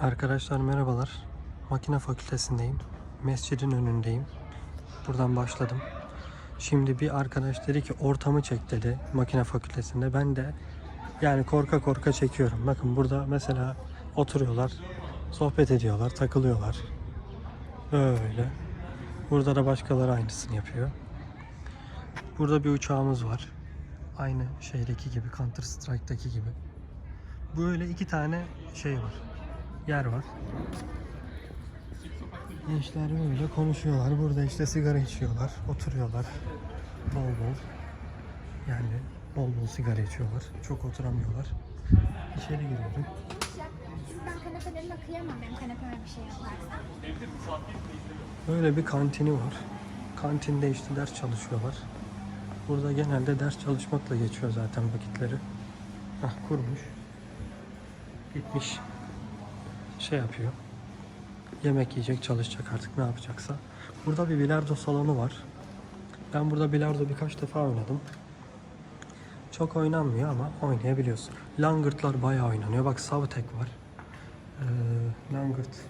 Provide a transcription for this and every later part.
Arkadaşlar merhabalar. Makine fakültesindeyim. Mescidin önündeyim. Buradan başladım. Şimdi bir arkadaş dedi ki ortamı çek dedi makine fakültesinde. Ben de yani korka korka çekiyorum. Bakın burada mesela oturuyorlar, sohbet ediyorlar, takılıyorlar. Böyle. Burada da başkaları aynısını yapıyor. Burada bir uçağımız var. Aynı şeydeki gibi, Counter Strike'daki gibi. Böyle iki tane şey var. Yer var. Gençler böyle konuşuyorlar. Burada işte sigara içiyorlar. Oturuyorlar. Bol bol. Yani bol bol sigara içiyorlar. Çok oturamıyorlar. İçeri giriyorum. Ben kanepelerine kıyamam benim kanepeme bir şey yaparsa. Böyle bir kantini var. Kantinde işte ders çalışıyorlar. Burada genelde ders çalışmakla geçiyor zaten vakitleri. Hah kurmuş. Gitmiş. Şey yapıyor. Yemek yiyecek, çalışacak artık ne yapacaksa. Burada bir bilardo salonu var. Ben burada bilardo birkaç defa oynadım. Çok oynanmıyor ama oynayabiliyorsun. Langırtlar bayağı oynanıyor. Bak Savtek var. Ee, Langırt.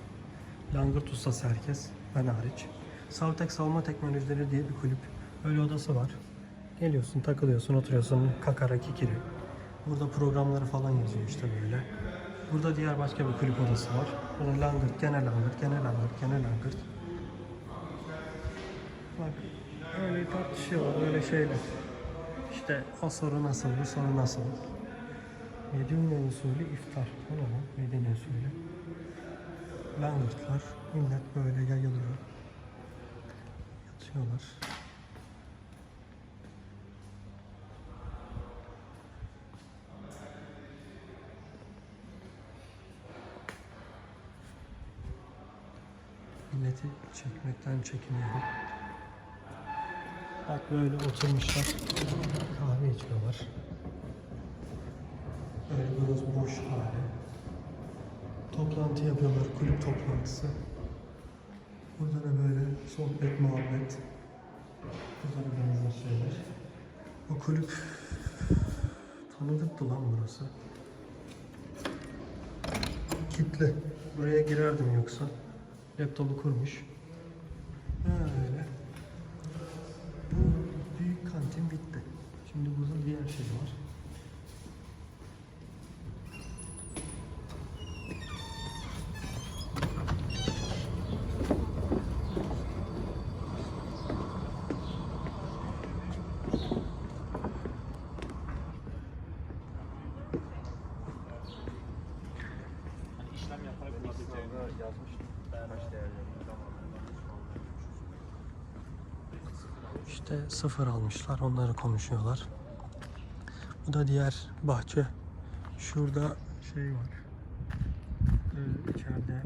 Langırt ustası herkes. Ben hariç. Savtek Savunma Teknolojileri diye bir kulüp. Öyle odası var. Geliyorsun, takılıyorsun, oturuyorsun. Kakara kikiri. Burada programları falan yazıyor işte böyle. Burada diğer başka bir kulüp odası var. Burada Langırt, gene Langırt, gene Langırt, gene Langırt. Bak öyle tartışıyorlar, öyle şeyler. İşte o soru nasıl, bu soru nasıl? Medine usulü iftar. O ne lan? Medine usulü. Langırtlar. Millet böyle yayılıyor. Yatıyorlar. Milleti çekmekten çekiniyorum. Bak böyle oturmuşlar. Kahve içiyorlar. Böyle biraz boş hali. Toplantı yapıyorlar, kulüp toplantısı. Burada da böyle sohbet, muhabbet. Burada da benzer şeyler. O kulüp tanıdıktı lan burası. Kitle. Buraya girerdim yoksa. Laptopu kurmuş. Öyle. Bu büyük kantin bitti. Şimdi burada diğer şey var. İşte sıfır almışlar. Onları konuşuyorlar. Bu da diğer bahçe. Şurada şey var. Ee, içeride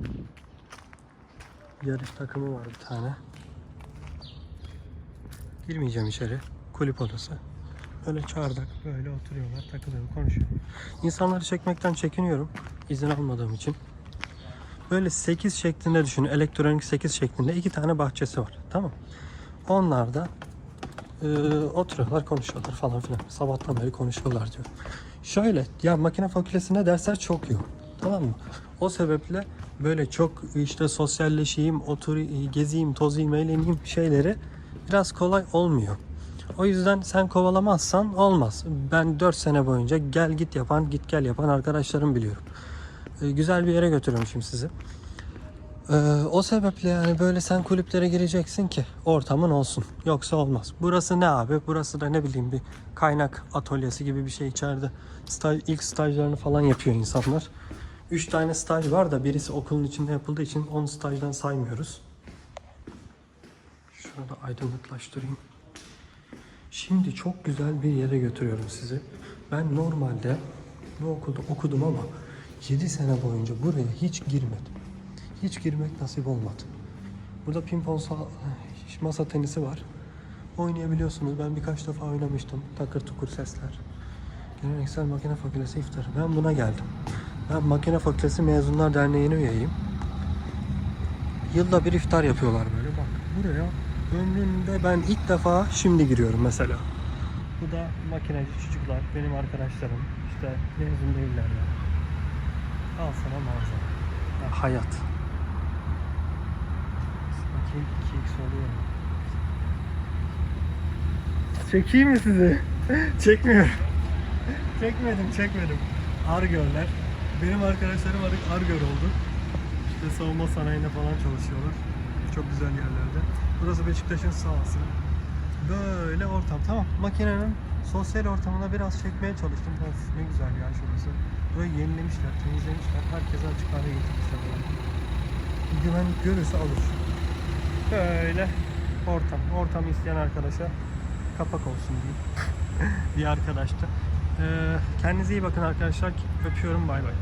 yarış takımı var bir tane. Girmeyeceğim içeri. Kulüp odası. Böyle çardak böyle oturuyorlar, takılıyor, konuşuyor. İnsanları çekmekten çekiniyorum. izin almadığım için. Böyle 8 şeklinde düşün. Elektronik 8 şeklinde iki tane bahçesi var. Tamam. Onlar da e, oturuyorlar, konuşuyorlar falan filan. Sabahtan beri konuşuyorlar diyor. Şöyle, ya makine fakültesinde dersler çok yoğun. Tamam mı? O sebeple böyle çok işte sosyalleşeyim, otur, gezeyim, tozayım, eğleneyim şeyleri biraz kolay olmuyor. O yüzden sen kovalamazsan olmaz. Ben 4 sene boyunca gel git yapan, git gel yapan arkadaşlarım biliyorum. E, güzel bir yere götürüyorum şimdi sizi. Ee, o sebeple yani böyle sen kulüplere gireceksin ki ortamın olsun. Yoksa olmaz. Burası ne abi? Burası da ne bileyim bir kaynak atölyesi gibi bir şey içeride. Staj, ilk stajlarını falan yapıyor insanlar. Üç tane staj var da birisi okulun içinde yapıldığı için 10 stajdan saymıyoruz. Şurada aydınlıklaştırayım. Şimdi çok güzel bir yere götürüyorum sizi. Ben normalde bu okulda okudum ama 7 sene boyunca buraya hiç girmedim. Hiç girmek nasip olmadı. Burada pimpon sağ, masa tenisi var. Oynayabiliyorsunuz. Ben birkaç defa oynamıştım. Takır tukur sesler. Geleneksel Makine Fakültesi iftarı. Ben buna geldim. Ben Makine Fakültesi Mezunlar Derneği'ne üyeyim. Yılda bir iftar yapıyorlar böyle. Bak buraya ömrümde ben ilk defa şimdi giriyorum mesela. Bu da makineci çocuklar, benim arkadaşlarım. İşte mezun değiller ya. Al sana manzara. Hayat. Bakayım 2x oluyor mu? Çekeyim mi sizi? Çekmiyorum. çekmedim, çekmedim. Argörler. Benim arkadaşlarım Argör oldu. İşte savunma sanayinde falan çalışıyorlar. Çok güzel yerlerde. Burası Beşiktaş'ın sahası. Böyle ortam. Tamam. Makinenin sosyal ortamına biraz çekmeye çalıştım. Of ne güzel ya şurası. Burayı yenilemişler, temizlemişler. Herkese açık hale getirmişler. burayı. Güven görürse alır. Böyle ortam. Ortam isteyen arkadaşa kapak olsun diyeyim. bir arkadaştı. Ee, kendinize iyi bakın arkadaşlar. Öpüyorum. Bay bay.